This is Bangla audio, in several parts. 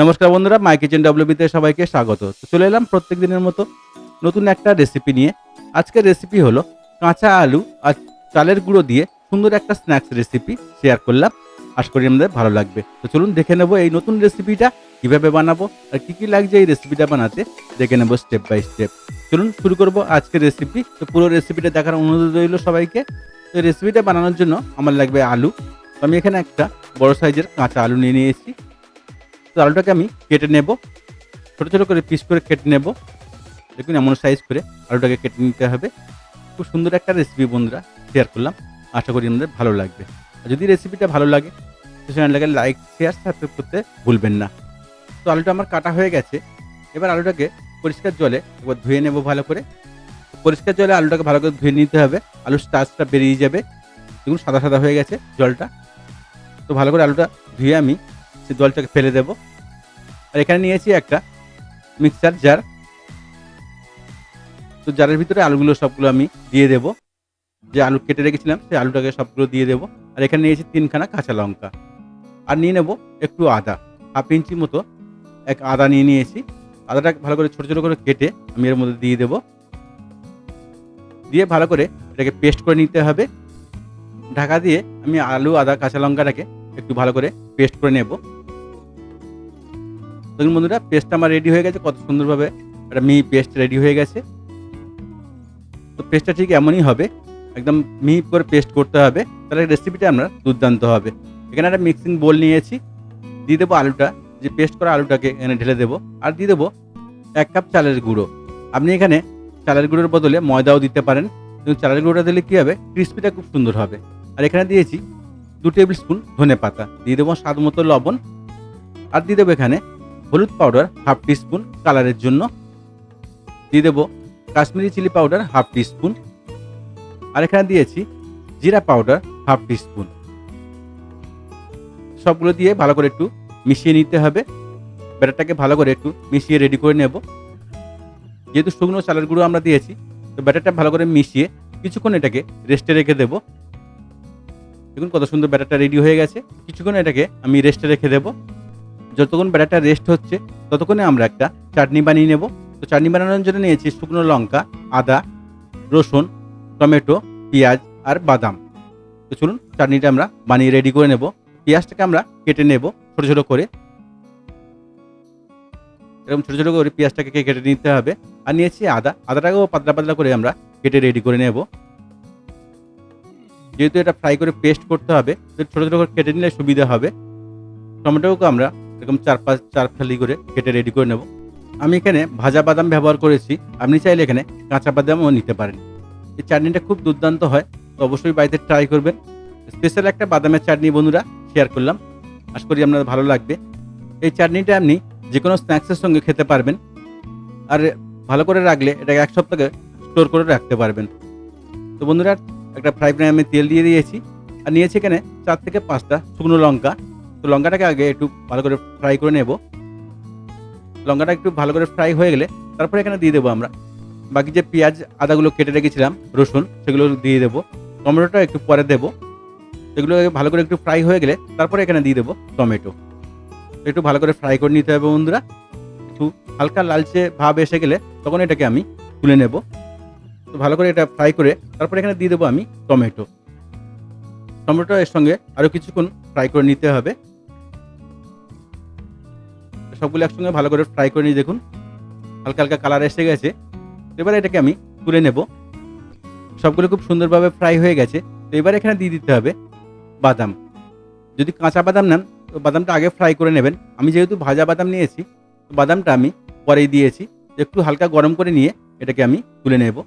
নমস্কার বন্ধুরা মাই কিচেন ডব্লিউবিতে সবাইকে স্বাগত। চলে এলাম প্রত্যেক দিনের মতো নতুন একটা রেসিপি নিয়ে। আজকের রেসিপি হলো কাঁচা আলু আর চালের গুঁড়ো দিয়ে সুন্দর একটা স্ন্যাক্স রেসিপি শেয়ার করলাম। আশা করি আমাদের ভালো লাগবে। তো চলুন দেখে নেব এই নতুন রেসিপিটা কীভাবে বানাবো আর কী কী লাগছে এই রেসিপিটা বানাতে। দেখে নেব স্টেপ বাই স্টেপ চলুন শুরু করব আজকের রেসিপি তো পুরো রেসিপিটা দেখার অনুরোধ রইল সবাইকে। তো রেসিপিটা বানানোর জন্য আমার লাগবে আলু। আমি এখানে একটা বড় সাইজের কাঁচা আলু নিয়ে নিয়েছি। আলুটাকে আমি কেটে নেব। ছোটো ছোটো করে পিস করে কেটে নেব। দেখুন, এমন সাইজ করে আলুটাকে কেটে নিতে হবে। খুব সুন্দর একটা রেসিপি বন্ধুরা শেয়ার করলাম। আশা করি আমাদের ভালো লাগবে। আর যদি রেসিপিটা ভালো লাগে, তো চ্যানেলটাকে লাইক শেয়ার সাবস্ক্রাইব করতে ভুলবেন না। তো আলুটা আমার কাটা হয়ে গেছে। এবার আলুটাকে পরিষ্কার জলে একবার ধুয়ে নেব ভালো করে। পরিষ্কার জলে আলুটাকে ভালো করে ধুয়ে নিতে হবে। আলুর স্টার্চটা বেরিয়ে যাবে। দেখুন, সাদা সাদা হয়ে গেছে জলটা। তো ভালো করে আলুটা ধুয়ে আমি সে জলটাকে ফেলে দেব। আর এখানে নিয়েছি একটা মিক্সার জার। তো জারের ভিতরে আলুগুলো সবগুলো আমি দিয়ে দেব। যে আলু কেটে রেখেছিলাম, সেই আলুটাকে সবগুলো দিয়ে দেব। আর এখানে নিয়েছি তিনখানা কাঁচা লঙ্কা। আর নিয়ে নেব একটু আদা, হাফ ইঞ্চি মতো এক আদা নিয়ে নিয়েছি। আদাটা ভালো করে ছোটো ছোটো করে কেটে আমি এর মধ্যে দিয়ে দেব। দিয়ে ভালো করে এটাকে পেস্ট করে নিতে হবে। ঢাকা দিয়ে আমি আলু, আদা, কাঁচা লঙ্কাটাকে একটু ভালো করে পেস্ট করে নেব। দেখুন বন্ধুরা পেস্টটা আমার রেডি হয়ে গেছে, কত সুন্দরভাবে একটা মিহি পেস্ট রেডি হয়ে গেছে। তো পেস্টটা ঠিক এমনই হবে, একদম মিহি করে পেস্ট করতে হবে, তাহলে রেসিপিটা আমরা দুর্দান্ত হবে। এখানে একটা মিক্সিং বোল নিয়েছি, দিয়ে দেবো আলুটা, যে পেস্ট করা আলুটাকে এখানে ঢেলে দেবো, আর দিয়ে দেবো এক কাপ চালের গুঁড়ো। আপনি এখানে চালের গুঁড়োর বদলে ময়দাও দিতে পারেন, কিন্তু চালের গুঁড়োটা দিলে কী হবে ক্রিস্পিটা খুব সুন্দর হবে। আর এখানে দিয়েছি দু টেবিল স্পুন ধনে পাতা, দিয়ে দেবো স্বাদ মতো লবণ, আর দিয়ে দেবো এখানে হলুদ পাউডার হাফ টি স্পুন কালারের জন্য। দিয়ে দেবো Kashmiri chilli powder half teaspoon আর এখানে দিয়েছি জিরা পাউডার হাফ টি স্পুন সবগুলো দিয়ে ভালো করে একটু মিশিয়ে নিতে হবে। ব্যাটারটাকে ভালো করে একটু মিশিয়ে রেডি করে নেব। যেহেতু শুকনো চালের গুঁড়ো আমরা দিয়েছি, তো ব্যাটারটা ভালো করে মিশিয়ে কিছুক্ষণ এটাকে রেস্টে রেখে দেবো। দেখুন কত সুন্দর ব্যাটারটা রেডি হয়ে গেছে। কিছুক্ষণ এটাকে আমি রেস্টে রেখে দেবো। যতক্ষণ ব্যাটারটা রেস্ট হচ্ছে, ততক্ষণে আমরা একটা চাটনি বানিয়ে নেব। তো চাটনি বানানোর জন্য নিয়েছি শুকনো লঙ্কা, আদা, রসুন, টমেটো, পেঁয়াজ আর বাদাম। তো চলুন চাটনিটা আমরা বানিয়ে রেডি করে নেব। পেঁয়াজটাকে আমরা কেটে নেব ছোটো ছোটো করে। এরকম ছোটো ছোটো করে পেঁয়াজটাকে কেটে নিতে হবে। আর নিয়েছি আদা। আদাটাকেও পাতলা পাতলা করে আমরা কেটে রেডি করে নেব। যেহেতু এটা ফ্রাই করে পেস্ট করতে হবে ছোটো ছোটো করে কেটে নিলে সুবিধা হবে। টমেটোকে আমরা এরকম চার পাঁচ চার ফালি করে কেটে রেডি করে নেব। আমি এখানে ভাজা বাদাম ব্যবহার করেছি। আপনি চাইলে এখানে কাঁচা বাদামও নিতে পারেন। এই চাটনিটা খুব দুর্দান্ত হয়, তো অবশ্যই বাড়িতে ট্রাই করবেন। স্পেশাল একটা বাদামের চাটনি বন্ধুরা শেয়ার করলাম। আশা করি আপনাদের ভালো লাগবে। এই চাটনিটা আপনি যে কোনো স্ন্যাক্সের সঙ্গে খেতে পারবেন। আর ভালো করে রাখলে এটাকে এক সপ্তাহে স্টোর করে রাখতে পারবেন। তো বন্ধুরা, একটা ফ্রাই প্যানে আমি তেল দিয়ে দিয়েছি। আর নিয়েছি এখানে চার থেকে পাঁচটা শুকনো লঙ্কা। তো লঙ্কাটাকে আগে একটু ভালো করে ফ্রাই করে নেব। লঙ্কাটা একটু ভালো করে ফ্রাই হয়ে গেলে তারপরে এখানে দিয়ে দেবো আমরা। বাকি যে পেঁয়াজ, আদাগুলো কেটে রেখেছিলাম, রসুন, সেগুলো দিয়ে দেবো। টমেটোটা একটু পরে দেবো। এগুলো ভালো করে একটু ফ্রাই হয়ে গেলে তারপরে এখানে দিয়ে দেবো টমেটো। একটু ভালো করে ফ্রাই করে নিতে হবে বন্ধুরা। একটু হালকা লালচে ভাব এসে গেলে তখন এটাকে আমি তুলে নেব। তো ভালো করে এটা ফ্রাই করে তারপরে এখানে দিয়ে দেবো আমি টমেটো। টমেটো এর সঙ্গে আরও কিছুক্ষণ ফ্রাই করে নিতে হবে। সবগুলো একসঙ্গে ভালো করে ফ্রাই করে নিয়ে দেখুন। হালকা হালকা কালার এসে গেছে। এবার এটাকে আমি তুলে নেব। সবগুলো খুব সুন্দরভাবে ফ্রাই হয়ে গেছে। তো এবার এখানে দিয়ে দিতে হবে বাদাম। যদি কাঁচা বাদাম নেন, তো বাদামটা আগে ফ্রাই করে নেবেন। আমি যেহেতু ভাজা বাদাম নিয়েছি, তো বাদামটা আমি পরেই দিয়েছি। একটু হালকা গরম করে নিয়ে এটাকে আমি তুলে নেব।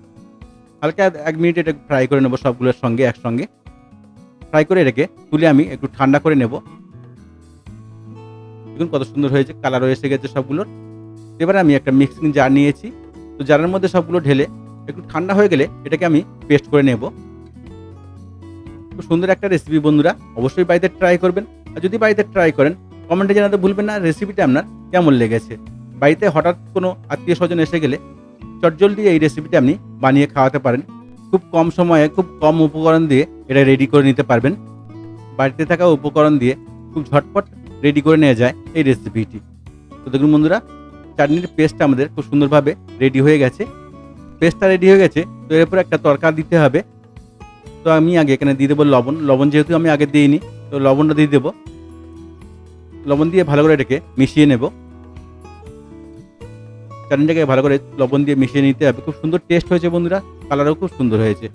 হালকা এক মিনিট এটা ফ্রাই করে নেব সবগুলোর সঙ্গে, একসঙ্গে। ফ্রাই করে এটাকে তুলে আমি একটু ঠান্ডা করে নেব। দেখুন কত সুন্দর হয়েছে কালারও এসে গেছে সবগুলোর। এবারে আমি একটা মিক্সিং জার নিয়েছি। তো জারের মধ্যে সবগুলো ঢেলে একটু ঠান্ডা হয়ে গেলে এটাকে আমি পেস্ট করে নেব। খুব সুন্দর একটা রেসিপি বন্ধুরা, অবশ্যই বাড়িতে ট্রাই করবেন। আর যদি বাড়িতে ট্রাই করেন কমেন্টে জানাতে ভুলবেন না রেসিপিটা আপনার কেমন লেগেছে। বাড়িতে হঠাৎ কোনো আত্মীয় স্বজন এসে গেলে চটজলদি এই রেসিপিটা আপনি বানিয়ে খাওয়াতে পারেন। খুব কম সময়ে, খুব কম উপকরণ দিয়ে এটা রেডি করে নিতে পারবেন। বাড়িতে থাকা উপকরণ দিয়ে খুব ঝটপট রেডি করে নেওয়া যায় এই রেসিপিটি তো দেখুন বন্ধুরা, চাটনির পেস্টটা আমাদের খুব সুন্দরভাবে রেডি হয়ে গেছে। পেস্টটা রেডি হয়ে গেছে, তো এরপর একটা তরকা দিতে হবে। তো আমি আগে এখানে দিয়ে দেবো লবণ। লবণ যেহেতু আমি আগে দিইনি, তো লবণটা দিয়ে দেবো। লবণ দিয়ে ভালো করে এটাকে মিশিয়ে নেব। চাটনিটাকে ভালো করে লবণ দিয়ে মিশিয়ে নিতে হবে। খুব সুন্দর টেস্ট হয়েছে বন্ধুরা, কালারও খুব সুন্দর হয়েছে।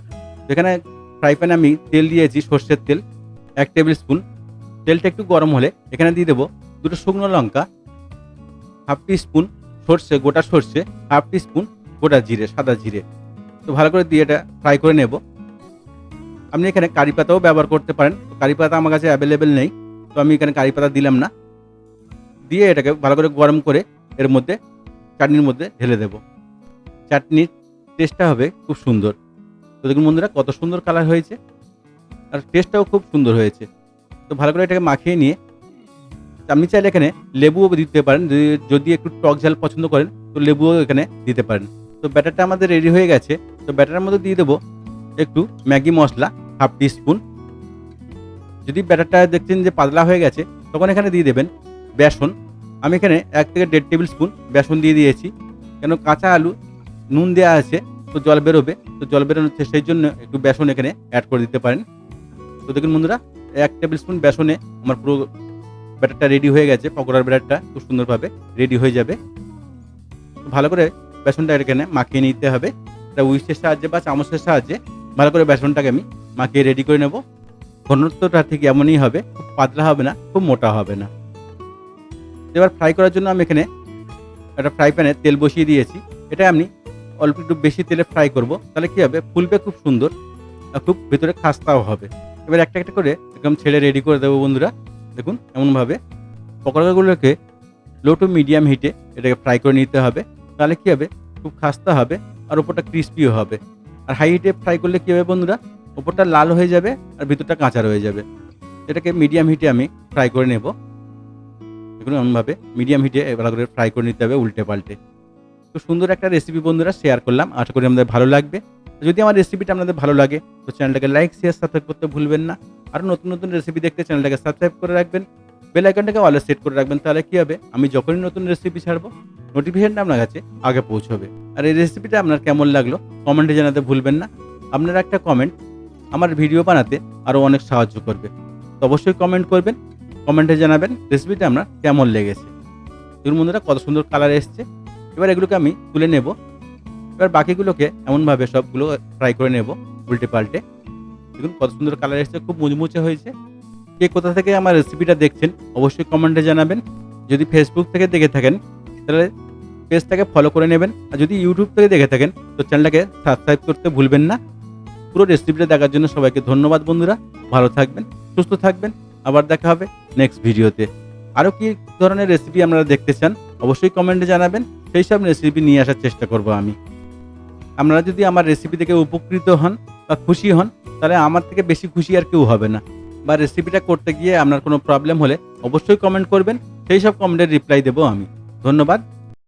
এখানে ফ্রাই প্যানে আমি তেল দিয়েছি, সর্ষের তেল, এক টেবিল স্পুন তেলটা একটু গরম হলে এখানে দিয়ে দেবো দুটো শুকনো লঙ্কা হাফ স্পুন সর্ষে, গোটা সর্ষে হাফ স্পুন গোটা জিরে, সাদা জিরে। তো ভালো করে দিয়ে এটা ফ্রাই করে নেব। আপনি এখানে কারি পাতাও ব্যবহার করতে পারেন। কারি পাতা আমার কাছে অ্যাভেলেবেল নেই, তো আমি এখানে কারি পাতা দিলাম না। দিয়ে এটাকে ভালো করে গরম করে এর মধ্যে, চাটনির মধ্যে ঢেলে দেব। চাটনির টেস্টটা হবে খুব সুন্দর। তো দেখুন বন্ধুরা, কত সুন্দর কালার হয়েছে। আর টেস্টটাও খুব সুন্দর হয়েছে। তো ভালো করে এটাকে মাখিয়ে নিয়ে, আপনি চাইলে এখানে লেবুও দিতে পারেন, যদি একটু টক ঝাল পছন্দ করেন, তো লেবুও এখানে দিতে পারেন। তো ব্যাটারটা আমাদের রেডি হয়ে গেছে। তো ব্যাটারের মধ্যে দিয়ে দেবো একটু Maggi masala, half teaspoon যদি ব্যাটারটা দেখছেন যে পাতলা হয়ে গেছে, তখন এখানে দিয়ে দেবেন বেসন। আমি এখানে এক থেকে দেড় টেবিল স্পুন বেসন দিয়ে দিয়েছি। কেন কাঁচা আলু, নুন দেওয়া আছে, তো জল বেরোবে। তো জল বেরোচ্ছে সেই জন্য একটু বেসন এখানে অ্যাড করে দিতে পারেন। তো দেখুন বন্ধুরা এক টেবিল স্পুন বেসনে আমার পুরো ব্যাটারটা রেডি হয়ে গেছে, পকোড়ার ব্যাটারটা খুব সুন্দরভাবে রেডি হয়ে যাবে। ভালো করে বেসনটা এখানে মাখিয়ে নিতে হবে। এটা উইসের সাহায্যে বা চামচের সাহায্যে ভালো করে বেসনটাকে আমি মাখিয়ে রেডি করে নেব। ঘনত্বটা ঠিক এমনই হবে, খুব পাতলা হবে না, খুব মোটা হবে না। এবার ফ্রাই করার জন্য আমি এখানে একটা ফ্রাই প্যানে তেল বসিয়ে দিয়েছি। এটা আমি অল্প একটু বেশি তেলে ফ্রাই করব, তাহলে কী হবে? ফুলবে খুব সুন্দর খুব ভেতরে খাস্তাও হবে। এবার একটা একটা করে একদম ছেড়ে রেডি করে দেবো বন্ধুরা। দেখুন, এমনভাবে। পকোড়াগুলোকে লো টু মিডিয়াম হিটে এটাকে ফ্রাই করে নিতে হবে। তাহলে কী হবে? খুব খাস্তা হবে আর ওপরটা ক্রিস্পিও হবে। আর হাই হিটে ফ্রাই করলে কী হবে বন্ধুরা? ওপরটা লাল হয়ে যাবে আর ভিতরটা কাঁচা রয়ে যাবে। এটাকে মিডিয়াম হিটে আমি ফ্রাই করে নেব। দেখুন, এমনভাবে মিডিয়াম হিটে ভালো করে ফ্রাই করে নিতে হবে উল্টে পাল্টে খুব সুন্দর একটা রেসিপি বন্ধুরা শেয়ার করলাম। আশা করি আমাদের ভালো লাগবে। যদি আমার রেসিপিটা আপনাদের ভালো লাগে, তো চ্যানেলটাকে লাইক শেয়ার সাবস্ক্রাইব করতে ভুলবেন না। আর নতুন নতুন রেসিপি দেখতে চ্যানেলটাকে সাবস্ক্রাইব করে রাখবেন। বেল আইকনটাকে অলে সেট করে রাখবেন, তাহলে কী হবে? আমি যখনই নতুন রেসিপি ছাড়বো নোটিফিকেশনটা আপনার কাছে আগে পৌঁছবে। আর এই রেসিপিটা আপনার কেমন লাগল কমেন্টে জানাতে ভুলবেন না। আপনার একটা কমেন্ট আমার ভিডিও বানাতে আরও অনেক সাহায্য করবে। তো অবশ্যই কমেন্ট করবেন কমেন্টে জানাবেন রেসিপিটা আপনার কেমন লেগেছে। দেখুন বন্ধুরা, কত সুন্দর কালার এসছে। এবার এগুলোকে আমি তুলে নেব। এবার বাকিগুলোকে এমনভাবে সবগুলো ফ্রাই করে নেব, উল্টে পাল্টে। দেখুন কত সুন্দর কালার এসছে, খুব মুচমুচে হয়েছে। কে কোথা থেকে আমার রেসিপিটা দেখছেন, অবশ্যই কমেন্টে জানাবেন। যদি ফেসবুক থেকে দেখে থাকেন, তাহলে পেজটাকে ফলো করে নেবেন। আর যদি ইউটিউব থেকে দেখে থাকেন, তো চ্যানেলটাকে সাবস্ক্রাইব করতে ভুলবেন না। পুরো রেসিপিটা দেখার জন্য সবাইকে ধন্যবাদ বন্ধুরা। ভালো থাকবেন, সুস্থ থাকবেন। আবার দেখা হবে নেক্সট ভিডিওতে আরও কি ধরনের রেসিপি আপনারা দেখতে চান, অবশ্যই কমেন্টে জানাবেন। সেই সব রেসিপি নিয়ে আসার চেষ্টা করব আমি। আপনারা যদি আমার রেসিপি থেকে উপকৃত হন বা খুশি হন, তাহলে আমার থেকে বেশি খুশি আর কেউ হবে না। বা রেসিপিটা করতে গিয়ে আপনার কোনো প্রবলেম হলে অবশ্যই কমেন্ট করবেন, সেই সব কমেন্টের রিপ্লাই দেবো আমি। ধন্যবাদ।